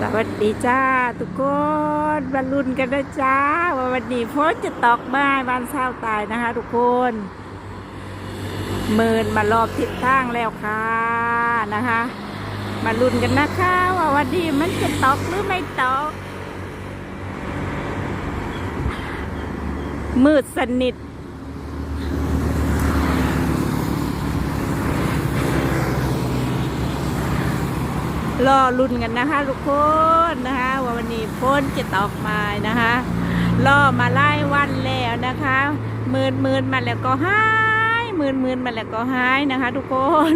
สวัสดีจ้า ทุกคนบรรลุนกันนะจ้าว่าวันนี้ฝนจะตกบ้านบ้านเศร้าตายนะคะ ทุกคนเมินมารอบทิศทางแล้วค่ะนะคะ มาลุ้นกันนะคะว่าวันนี้มันจะตกหรือไม่ตกมืดสนิท รอลุ้นกันนะคะทุกคนนะคะว่าวันนี้ฝนจะตกมานะคะรอมาไล่วันแล้วนะคะหมื่นหมื่นมาแล้วก็หายหมื่นหมื่นมาแล้วก็หายนะคะ ทุกคน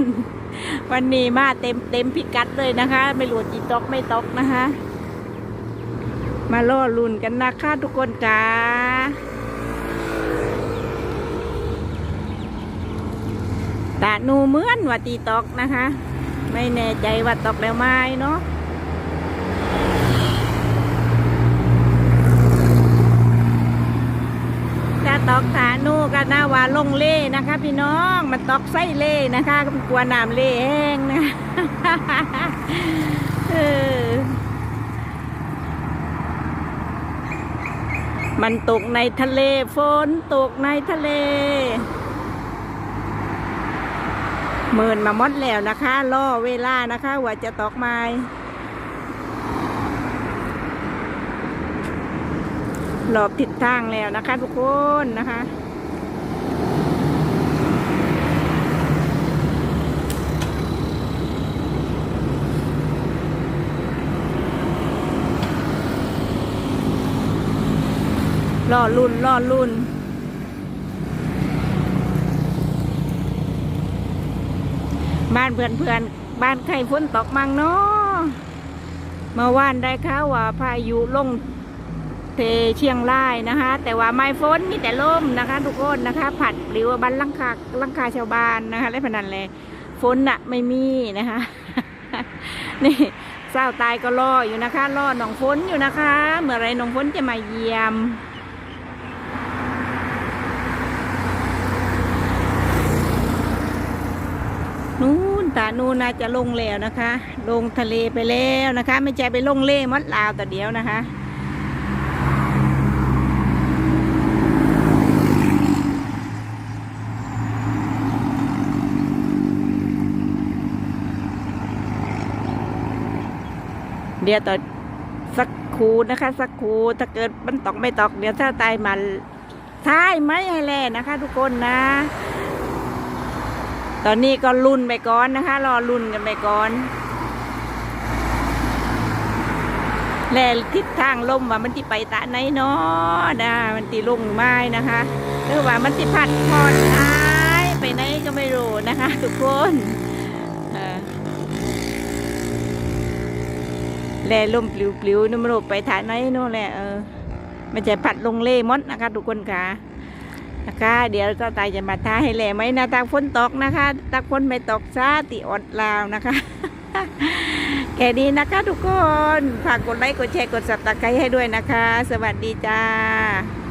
วันนี้มาเต็มเต็มพิกัดเลยนะคะ ไม่รู้จีตกไม่ตกนะคะ มารอลุ้นกันนะคะทุกคนจ้าตาหนูเหมือนว่าตีตกนะคะ ไม่แน่ใจว่าตกแล้วไหมเนาะถ้าตอกขานูกันนะว่าลงเล่นะคะ พี่น้องมันตอกไส้เล่นะคะมันกลัวน้ำเล่แห้งนะเออมันตกในทะเลฝนตกในทะเล หมื่นมามดแล้วนะคะล่อเวลานะคะว่าจะตอกไม้หลอบทิศทางแล้วนะคะ ทุกคนนะคะล่อลุ่นล่อลุ่น บ้านเพื่อนเพื่อนๆบ้านใครฝนตกมั่งเนาะเมื่อวานได้ข่าวว่าพายุลงเทเชียงรายนะคะ แต่ว่าไม่ฝนมีแต่ลมนะคะ ทุกคนนะคะ ผัดหรือว่าบ้านลังคาลังคาชาวบ้านนะคะและพนันเลยฝนน่ะไม่มีนะคะนี่เศร้าตายก็รออยู่นะคะรอหนองฝนอยู่นะคะ เมื่อไรหนองฝนจะมาเยี่ยมนู่ นตานู่นน่าจะลงแล้วนะคะ ลงทะเลไปแล้วนะคะ ไม่ใช่ไปลงเล่มัดลาวแต่เดียวนะคะเดี๋ยวต่อสักครูนะคะ สักครูถ้าเกิดมันตอกไม่ตอก เดี๋ยวถ้าตายมันท้ายไหมให้แล่นะคะ ทุกคนนะ ตอนนี้ก็รุ่นไปก่อนนะคะ รอรุ่นกันไปก่อนแล่ทิศทางลมว่ามันที่ไปตะไหนเนาะนะมันตีลงไม้นะคะหรือว่ามันที่พัดพอดหายไปไหนก็ไม่รู้นะคะ ทุกคนแล่ลมปลิวๆนู่นไม่รู้ไปทาไหนโน่นแหละเออมันจะพัดลงเล่มดนะคะ ทุกคนค่ะ นะคะเดี๋ยวเจ้าตายจะมาทาให้แหล่ไหมนะตาฝนตกนะคะตาฝนไม่ตกซาติอดลาวนะคะแค่นี้นะคะทุกคน ฝากกดไลค์กดแชร์กดสับตะไคร้ให้ด้วยนะคะ สวัสดีจ้า